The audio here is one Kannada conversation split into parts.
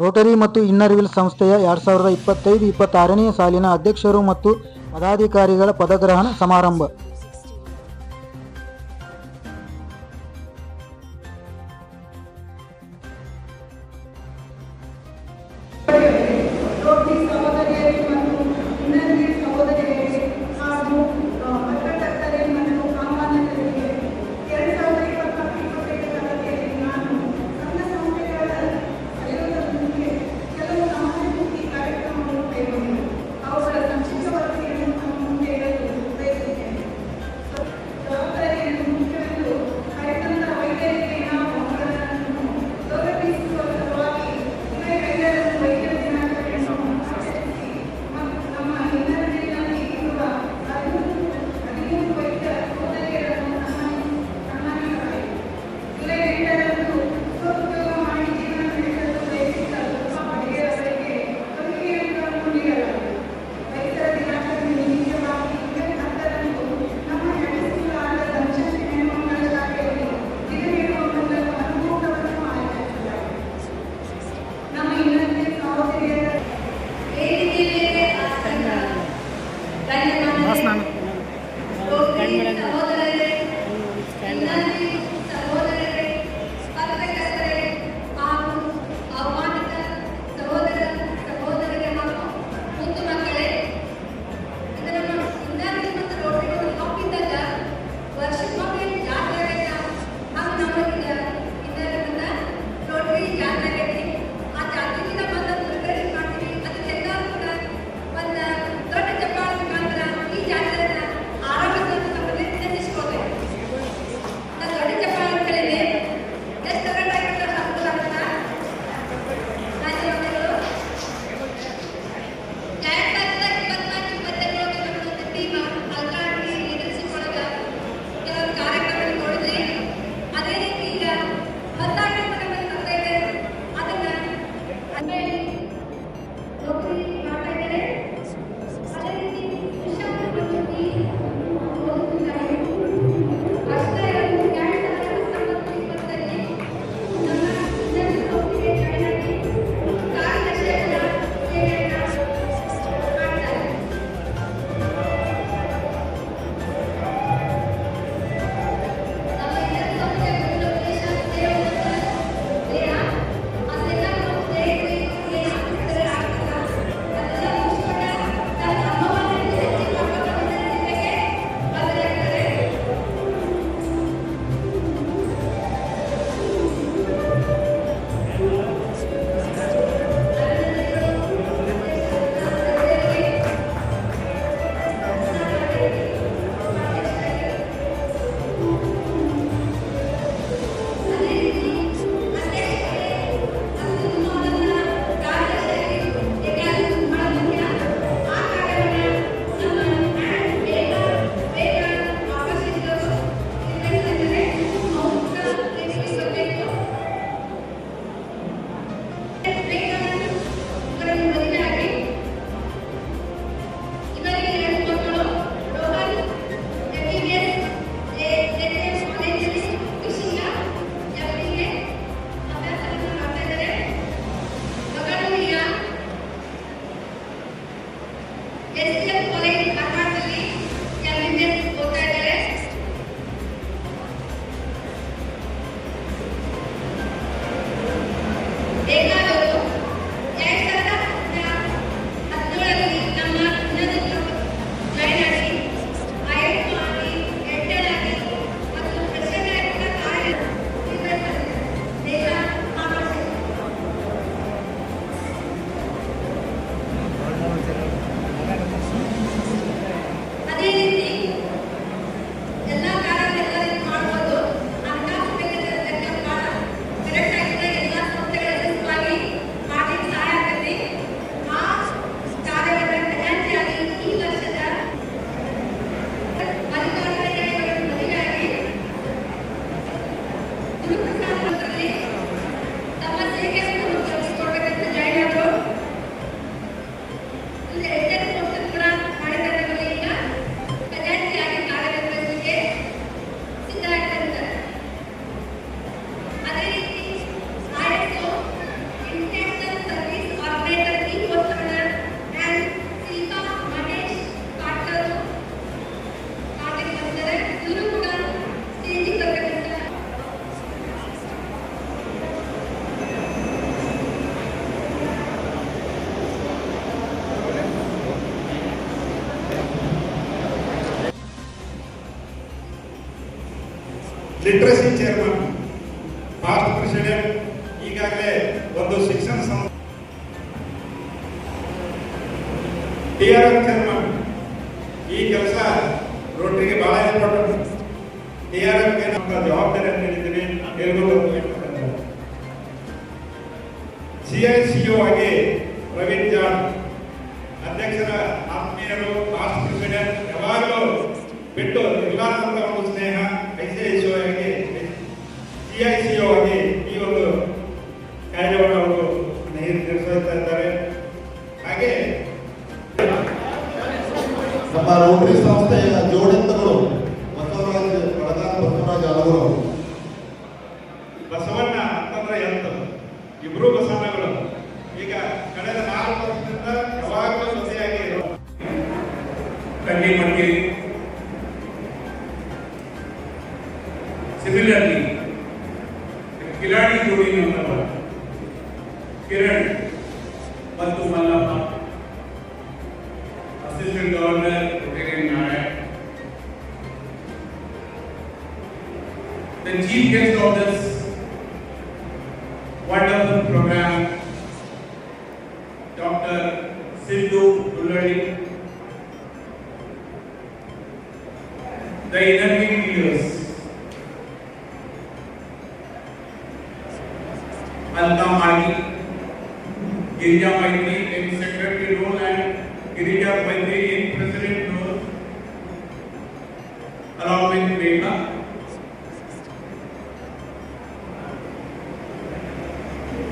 ರೋಟರಿ ಮತ್ತು ಇನ್ನರ್ ವಿಲ್ ಸಂಸ್ಥೆಯ ಎರಡು ಸಾವಿರದ ಇಪ್ಪತ್ತೈದು ಇಪ್ಪತ್ತಾರನೇ ಸಾಲಿನ ಅಧ್ಯಕ್ಷರು ಮತ್ತು ಪದಾಧಿಕಾರಿಗಳ ಪದಗ್ರಹಣ ಸಮಾರಂಭ. Amen. Literacy chairman Bharat president ಈಗಾಗಲೇ ಒಂದು ಶಿಕ್ಷಣ ಸಂಸ್ಥೆ. ಟಿ ಆರ್ ಎಫ್ ಚೇರ್ಮನ್ ಈ ಕೆಲಸ ರೋಟರಿಗೆ ಬಹಳ ಇಂಪಾರ್ಟೆಂಟ್ ಟಿ ಆರ್ ಎಂ ನಮ್ಮ ಜವಾಬ್ದಾರಿ ಅಂತ ಹೇಳಿದ್ದೀನಿ ಹೇಳ್ಬೋದು ಸಿ ಸಿ ಆಗಿ ಪ್ರವೀಣ್ ಜಾನ್, ಅಧ್ಯಕ್ಷರ ಆತ್ಮೀಯರು ಪಾಸ್ಟ್ ಪ್ರೆಸಿಡೆಂಟ್ ಯಾವಾಗಲೂ ಬಿಟ್ಟು ಎಲ್ಲ ಒಂದು ಸ್ನೇಹ ಸಿ ಐ ಸಿ ಒ ಆಗಿ ಈ ಒಂದು ಕಾರ್ಯವನ್ನು ಅವರು ನಿರ್ವಹಿಸ್ತಾ ಇದ್ದಾರೆ. ಹಾಗೆ ನಮ್ಮ ರೋಟರಿ ಸಂಸ್ಥೆಯ ಜೋಡೆತ್ತಗಳು ಬಸವರಾಜ್ ಪ್ರಧಾನ ಬಸವರಾಜ್ ಅವರು ಬಸವಣ್ಣ ಅಂತಂದ್ರೆ ಎಂತ ಇಬ್ರು ಬಸವಣ್ಣಗಳು. ಈಗ ಕಳೆದ ನಾಲ್ಕು ವರ್ಷದಿಂದ ಯಾವಾಗಲೂ ಜೊತೆಯಾಗಿ ಇರೋ ಕನ್ನಿಮಂಡಿ TV number Kiran Bandhu Mallappa assistant governor rotating Nayak the chief guest of this wonderful program, Dr. Sindhu Dullari, the energetic leaders, Girija Maitri in secretary role and Girija Maitri in president role along with Megha.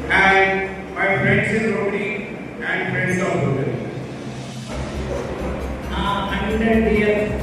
And my friends in Rotary and friends of Rotary. Uh, and dear,